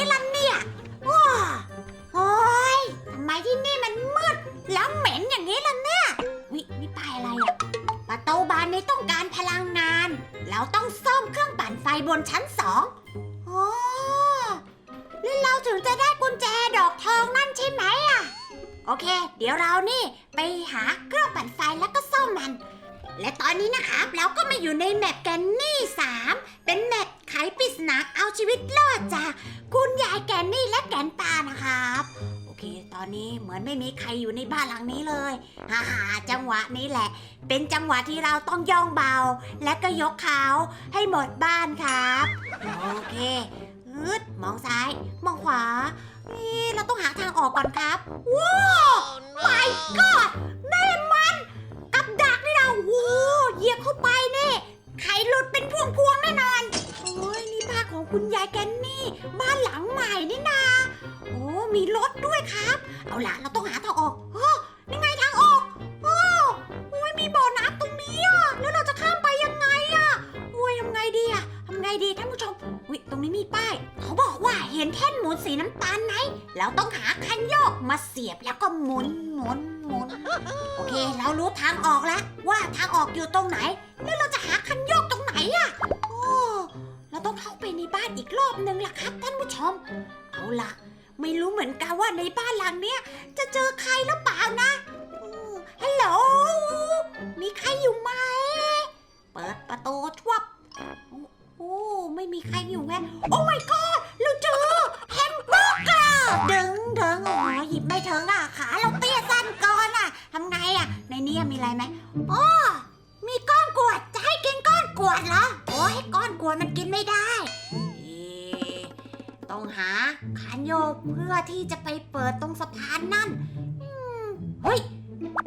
ี้ล่ะเนี่ยว้าโอ้ยทำไมที่นี่มันมืด แล้วเหม็นอย่างนี้ล่ะเนี่ยวิวิปายอะไรอะประตูบานนี้ต้องการพลังงาน เราต้องซ่อมเครื่องปั่นไฟบนชั้นสองโอ้แล้วเราถึงจะได้กุญแจดอกทองนั่นใช่ไหมอะโอเค เดี๋ยวเรานี่ไปหาเครื่องปั่นไฟแล้วก็ซ่อมมัน และตอนนี้นะครับเราก็มาอยู่ในแมปแกนนี่ 3 เป็นแมป ไขปริศนาเอาชีวิตรอดจากคุณยายแกนนี่และแกนปานะครับ โอเค ตอนนี้เหมือนไม่มีใครอยู่ในบ้านหลังนี้เลยฮ่าฮ่าจังหวะนี้แหละ เป็นจังหวะที่เราต้องย่องเบา และก็ยกเขาให้หมดบ้านครับ โอเคฮึดมองซ้าย มองขวา นี่เราต้องหาทางออกก่อนครับ ว้าวไม่กอดนี่มันกับดักนี่นะโอ้เหยียบเข้าไปนี่ไข่หลุดเป็นพวงๆแน่นอน คุณยายแกนนี่ บ้านหลังใหม่นี่นา โอ้ มีรถด้วยครับ เอาล่ะ เราต้องหาทางออกอ้นี่ไงทางออกโอ้โอ้ยมีบ่อน้ำตรงนี้อะ แล้วเราจะข้ามไปยังไงอะโอ้ยทำไงดีอะทำไงดีท่านผู้ชมอุ้ยตรงนี้มีป้าย เขาบอกว่าเห็นแท่นหมุนสีน้ำตาลไหมเราต้องหาคันโยกมาเสียบแล้วก็หมุนหมุนหมุน โอเค เรารู้ทางออกแล้วว่าทางออกอยู่ตรงไหน แล้วเราจะหาคันโยกตรงไหนอะโอ้ เราต้องเข้าไปในบ้านอีกรอบหนึ่งล่ะครับท่านผู้ชม เอาล่ะ ไม่รู้เหมือนกันว่าในบ้านหลังเนี้ยจะเจอใครหรือเปล่านะ ก้อนมันกินไม่ได้เอะต้องหาขานโยกเพื่อที่จะไปเปิดตรงสะพานนั่นอืมเฮ้ย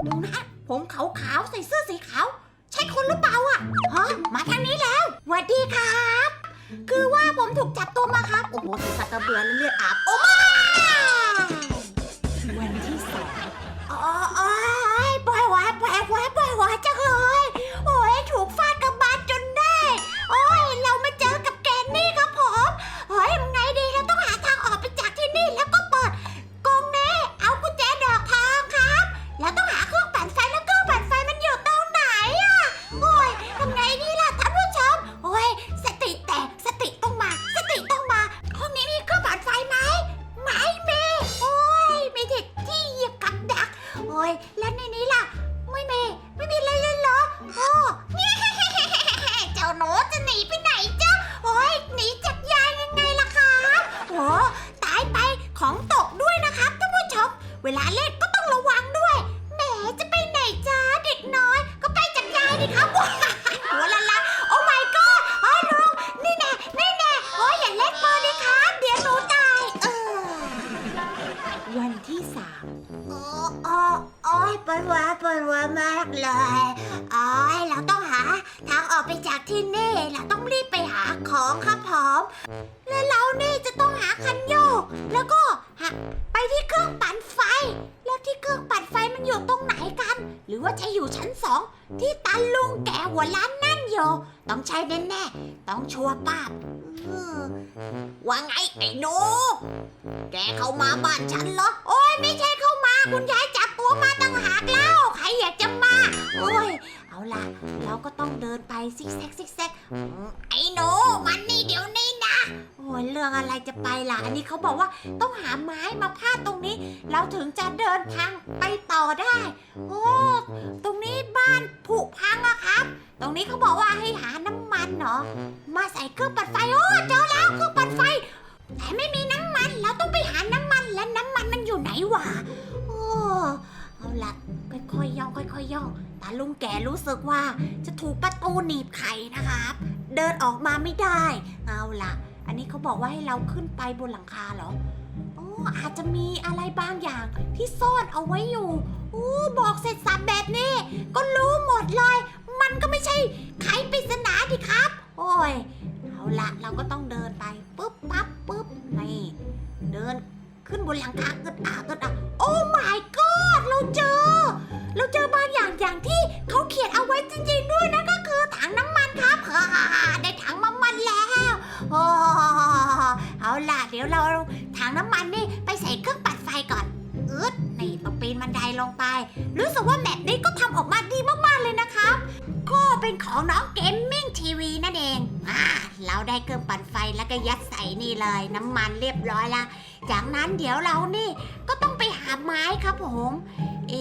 ดูนะผมขาวๆใส่เสื้อสีขาว ใช่คนหรือเปล่าอะฮะมาทางนี้แล้วสวัสดีครับ คือว่าผมถูกจับตัวมาครับ โอ้โหสัตว์กระเบือและเลือดอาบโอ้มาวันที่ นี้ล่ะ ไม่เมไม่มีอะไรเลยเหรอโอ้เนี่ยเจ้าหนูจะหนีไปไหนจ๊ะโอ้ยหนีจากยายยังไงล่ะครับโอ้ตายไปของตกด้วยนะครับท่านผู้ชมเวลาเล่น เลย โอ้ยเราต้องหาทางออกไปจากที่นี่ เราต้องรีบไปหาของครับผม แล้วเรานี่จะต้องหาคันโยก แล้วก็หาไปที่เครื่องปั่นไฟ แล้วที่เครื่องปั่นไฟมันอยู่ตรงไหนกัน หรือว่าจะอยู่ชั้นสองที่ตาลุงแกหัวล้านนั่นอยู่ ต้องใช่แน่ๆต้องชัวร์ป้าบเออว่าไงไอ้หนู แกเข้ามาบ้านฉันเหรอ โอ้ยไม่ใช่เข้ามา คุณยายจับ ล่ะ เราก็ต้องเดินไปซิกแซกซิกแซกอืมไอ้หนูมันนี่เดี๋ยวนี้นะ โอ้ยเรื่องอะไรจะไปล่ะ อันนี้เขาบอกว่าต้องหาไม้มาพาดตรงนี้ เราถึงจะเดินทางไปต่อได้ โอ้ ตรงนี้บ้านผุพังอะครับ ตรงนี้เขาบอกว่าให้หาน้ำมันเนาะมาใส่เครื่องปั่นไฟ โอ้เจอแล้วเครื่องปั่นไฟ แต่ไม่มี ย่อๆตาลุงแกรู้สึกว่าจะถูกประตูหนีบไข่นะครับ เดินออกมาไม่ได้ เอาล่ะอันนี้เขาบอกว่าให้เราขึ้นไปบนหลังคาเหรอโอ้อาจจะมีอะไรบางอย่างที่ซ่อนเอาไว้อยู่โอ้บอกเสร็จสับแบบนี้ ก็รู้หมดเลย มันก็ไม่ใช่ไขปริศนาดิครับ โอ้ยเอาละเราก็ต้องเดินไปปุ๊บปั๊บปุ๊บนี่เดินขึ้นบนหลังคาอึดอัดอึดอัดโอ้ my god เราเจอ เราเจอบาง ลงไป รู้สึกว่าแมปนี้ก็ทำออกมาดีมากๆเลยนะครับ ก็เป็นของน้องเกมมิ่งทีวีนั่นเองอ่าเราได้เครื่องปั่นไฟแล้วก็ยัดใส่นี่เลย น้ำมันเรียบร้อยละจากนั้นเดี๋ยวเรานี่ก็ต้องไปหาไม้ครับผมเอ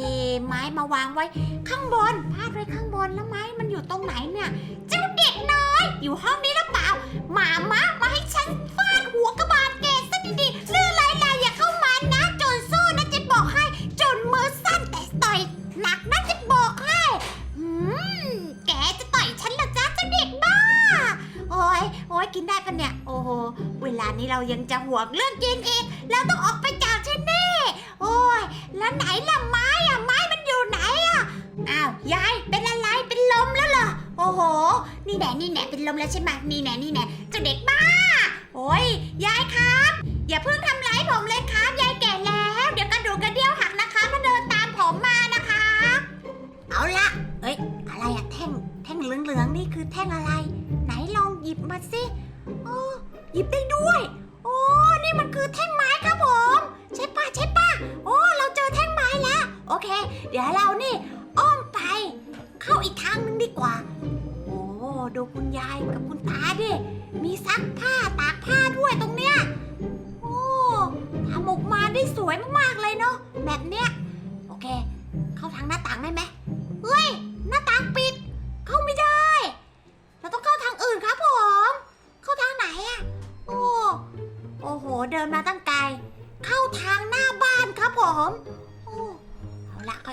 ไม้มาวางไว้ข้างบนพาดไว้ข้างบนแล้วไม้มันอยู่ตรงไหนเนี่ยเจ้าเด็กน้อย อยู่ห้องนี้หรือเปล่าหมามะมา กินได้ปะเนี่ย โอ้โห เวลานี้เรายังจะห่วงเรื่องกินอีกแล้วต้องออกไปจากที่นี่โอ้ย แล้วไหนล่ะไม้อะไม้มันอยู่ไหนอะอ้าว ยาย เป็นอะไร เป็นลมแล้วเหรอ โอ้โห นี่แน่นี่แน่เป็นลมแล้วใช่ไหมนี่แน่นี่แน่เจ้าเด็กบ้า โอ้ย ยายครับ อย่าเพิ่งทำร้ายผมเลยครับ ยายแก่แล้ว เดี๋ยวกระดูกกระเดี่ยวหักนะคะถ้าเดินตามผมมานะคะ เอาละเอ้ย อะไรอะแท่ง แท่งเหลืองๆนี่คือแท่งอะไร เดี๋ยวเรานี่ อ้อมไป เข้าอีกทางนึงดีกว่า โอ้ดูคุณยายกับคุณตาดิ มีซักผ้าตากผ้าด้วยตรงเนี้ย โอ้ทำออกมาได้สวยมากๆเลยเนาะแบบเนี้ย โอเค เข้าทางหน้าต่างได้ไหม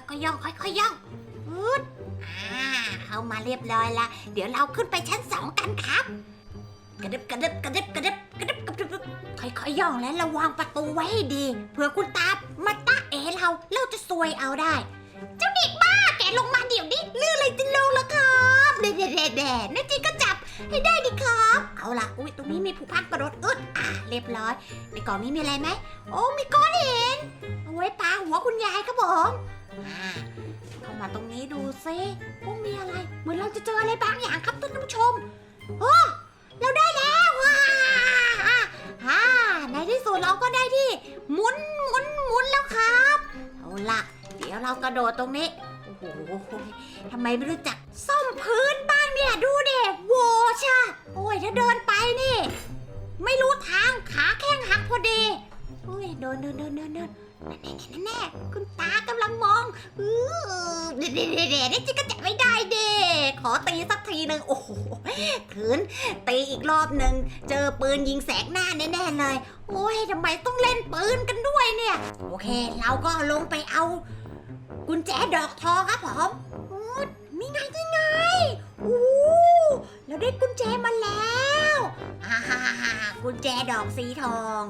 เอาละค่อยๆย่องค่อยๆย่องอืดอ่าเข้ามาเรียบร้อยละ เดี๋ยวเราขึ้นไปชั้นสองกันครับ กระดึบกระดึบกระดึบกระดึบกระดึบกระดึบค่อยๆย่องและระวังประตูไว้ให้ดีเผื่อคุณตามาตะเอเราเราจะซวยเอาได้ เจ้าเด็กบ้าแกลงมาเดี๋ยวนี้เรื่องอะไรจะลงล่ะครับเด็ดเด็ดเด็ดเด็ดนั่นจริงก็จ ให้ได้ดิครับ เอาล่ะ อุ้ยตรงนี้มีผู้พันกระโดดอึดอะเรียบร้อย ในกล่องนี้มีอะไรไหม โอ้มีก้อนหินเอาไว้ปาหัวคุณยายครับผมอ่าเข้ามาตรงนี้ดูซิโอ้มีอะไร เหมือนเราจะเจออะไรบางอย่างครับท่านผู้ชมโอ้เราได้แล้วว้าฮ่าในที่สุดเราก็ได้ที่หมุนหมุนหมุนแล้วครับ เอาล่ะ เดี๋ยวเรากระโดดตรงนี้ โอ้โหทำไมไม่รู้จักซ่อมพื้นบ้างเนี่ยดูเด็โวชะโอ้ยถ้าเดินไปนี่ ไม่รู้ทางขาแข้งหักพอดีโอ้ยเดินเดินเดินเดินเดินแน่แน่แน่แน่คุณตากำลังมองเออเด็ดเด็ดเด็ดเด็ดนี่จิก็จับไม่ได้เด็ขอตีสักทีหนึ่งโอ้โหขืนตีอีกรอบหนึ่งเจอปืนยิงแสกหน้าแน่ๆเลย โอ้ยทำไมต้องเล่นปืนกันด้วยเนี่ย โอเค เราก็ลงไปเอา กุญแจดอกทองครับผมอู้มีไงนี่ไงอู้เราได้กุญแจมาแล้วฮ่าฮ่าฮ่ากุญแจดอกสีทอง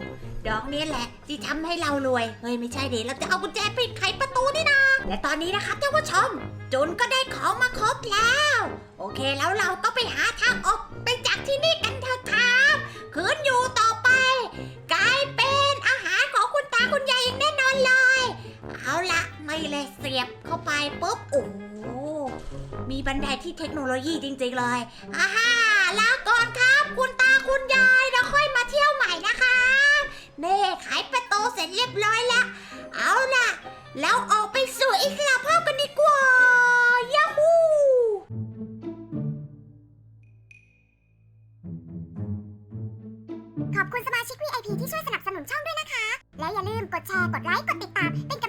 ดอกนี้แหละที่ทำให้เรารวย เฮ้ยไม่ใช่ดิเราจะเอากุญแจปิดไขประตูนี่นะและตอนนี้นะครับท่านผู้ชม จุนก็ได้ของมาครบแล้ว โอเคแล้วเราก็ไปหาทางออกไปจากที่นี่กันเถอะครับคืนอยู่ต่อไป กลายเป็นอาหารของคุณตาคุณยายอย่างแน่นอนเลย เอาละ ไม่เลยเสียบเข้าไปปุ๊บโอ้มีบันไดที่เทคโนโลยีจริง ๆ เลยอาฮ่าลาก่อนครับ คุณตาคุณยายเราค่อยมาเที่ยวใหม่นะคะเน่ขายประตูเสร็จเรียบร้อยแล้วเอาล่ะ แล้วออกไปสู่อิสระภาพกันดีกว่ายาฮูขอบคุณสมาชิก VIP ที่ช่วยสนับสนุนช่องด้วยนะคะ และอย่าลืมกดแชร์ กดไลค์ กดติดตามเป็นกำ